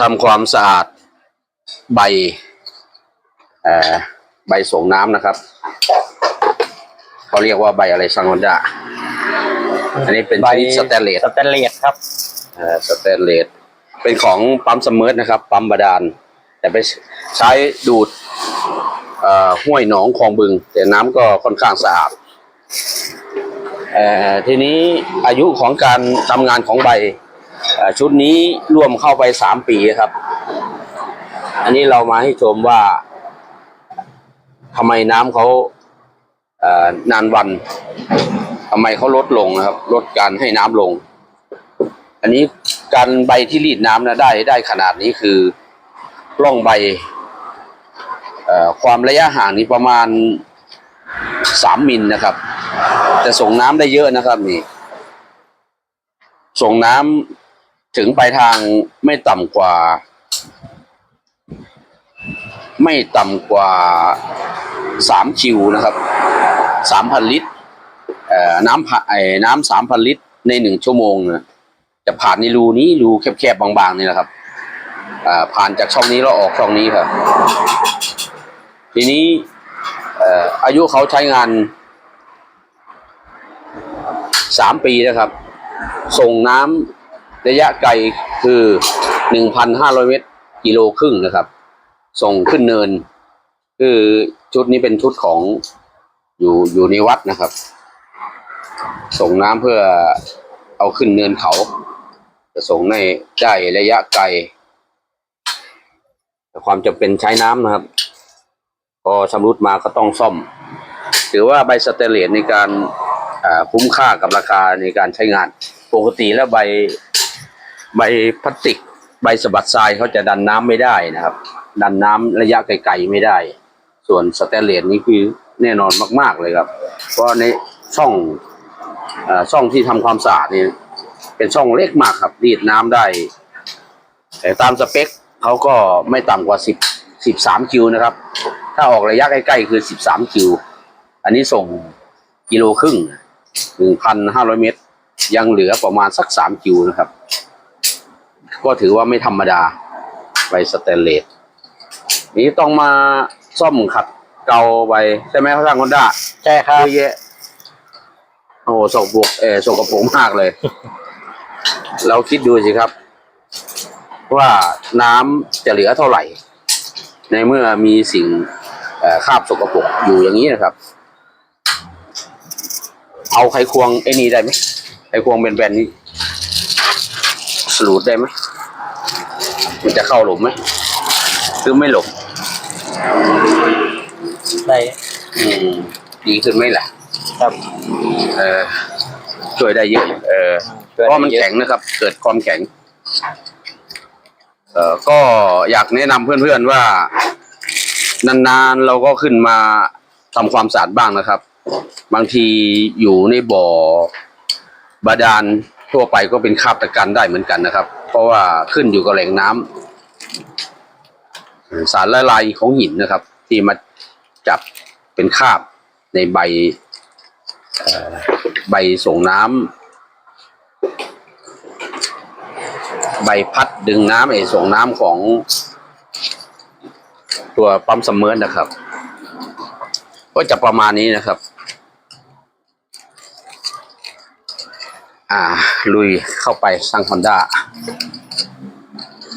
ทำความสะอาดใบเอ่อใบส่งน้ำนะครับ เขาเรียกว่าใบอะไรซังฮอนดาอันนี้เป็นชนิดสแตนเลสสแตนเลสครับเอ่อสแตนเลสเป็นของปั๊มสมเมิร์นะครับ ปั๊มบาดาล แต่ไปใช้ดูดเอ่อห้วยหนองคลองบึง แต่น้ำก็ค่อนข้างสะอาดเอ่อ ทีนี้อายุของการทำงานของใบชุดนี้รวมเข้าไปสามปีครับ อันนี้เรามาให้ชมว่าทำไมน้ำเขาเนานวันทำไมเขาลดลงนะครับ ลดการให้น้ำลง อันนี้การใบที่รีดน้ำนะได้ได้ขนาดนี้คือร่องใบความระยะห่างนี้ประมาณสามมิลนะครับ แต่ส่งน้ำได้เยอะนะครับนี่ ส่งน้ำถึงปลายทางไม่ต่ำกว่า ไม่ต่ำกว่าสามคิวนะครับสามพันลิตรน้ำผ่าไอ้น้ำสามพันลิตรในหนึ่งชั่วโมงนะจะผ่านในรูนี้รูแคบๆบางๆนี่แหละครับผ่านจากช่องนี้แล้วออกช่องนี้ครับ ทีนี้อายุเขาใช้งาน สามปีนะครับ ส่งน้ำระยะไกลคือหนึ่งพันห้าร้อยเมตรกิโลครึ่งนะครับ ส่งขึ้นเนิน คือชุดนี้เป็นชุดของอยู่อยู่ในวัดนะครับ ส่งน้ำเพื่อเอาขึ้นเนินเขา จะส่งในได้ระยะไกลแต่ความจำเป็นใช้น้ำนะครับ พอชำรุดมาก็ต้องซ่อม ถือว่าใบสเตเลสในการ คุ้มค่ากับราคาในการใช้งาน ปกติแล้วใบใบพลาสติก ใบสะบัดทรายเขาจะดันน้ำไม่ได้นะครับ ดันน้ำระยะไกลๆไม่ได้ ส่วนสแตนเลสนี่คือแน่นอนมาก ๆเลยครับ เพราะในช่องอช่องที่ทำความสะอาดนี่เป็นช่องเล็กมากครับรีดน้ำได้ แต่ตามสเปคเขาก็ไม่ต่ำกว่าสิบสิบสามคิวนะครับ ถ้าออกระยะใกล้ๆคือสิบสามคิว อันนี้ส่งกิโลครึ่ง หนึ่งพันห้าร้อยเมตร ยังเหลือประมาณสักสามคิวนะครับ ก็ถือว่าไม่ธรรมดาใบสแตนเลสนี้ต้องมาซ่อมขัดเกลาไปใช่ไหมเขาสร้างคอนด้าใช่ครับเยอะแยะโอ้โหสกปรกเออสกปรกมากเลย เราคิดดูสิครับ ว่าน้ำจะเหลือเท่าไหร่ ในเมื่อมีสิ่งเอ่อคราบสกปรกอยู่อย่างนี้นะครับ เอาไขควงไอ้นี่ได้ไหมไขควงเป็นแบนๆนี้สรูดได้ไหมมันจะเข้าหลุมไหมหรือไม่หลบได้อืมดีขึ้นไหมล่ะ ครับ เออช่วยได้เยอะเออเพราะมันแข็งนะครับ เกิดความแข็ง เออก็อยากแนะนำเพื่อนๆว่า นานๆเราก็ขึ้นมาทำความสะอาดบ้างนะครับ บางทีอยู่ในบ่อบาดาลทั่วไปก็เป็นคาบตะกันได้เหมือนกันนะครับ เพราะว่าขึ้นอยู่กับแหล่งน้ำสารละลายของหินนะครับ ที่มาจับเป็นคาบในใบใบส่งน้ำใบพัดดึงน้ำไอ้ส่งน้ำของตัวปั๊มซัมเมอร์นะครับ ก็จะประมาณนี้นะครับ อ่า ลุยเข้าไปสร้างฮอนด้า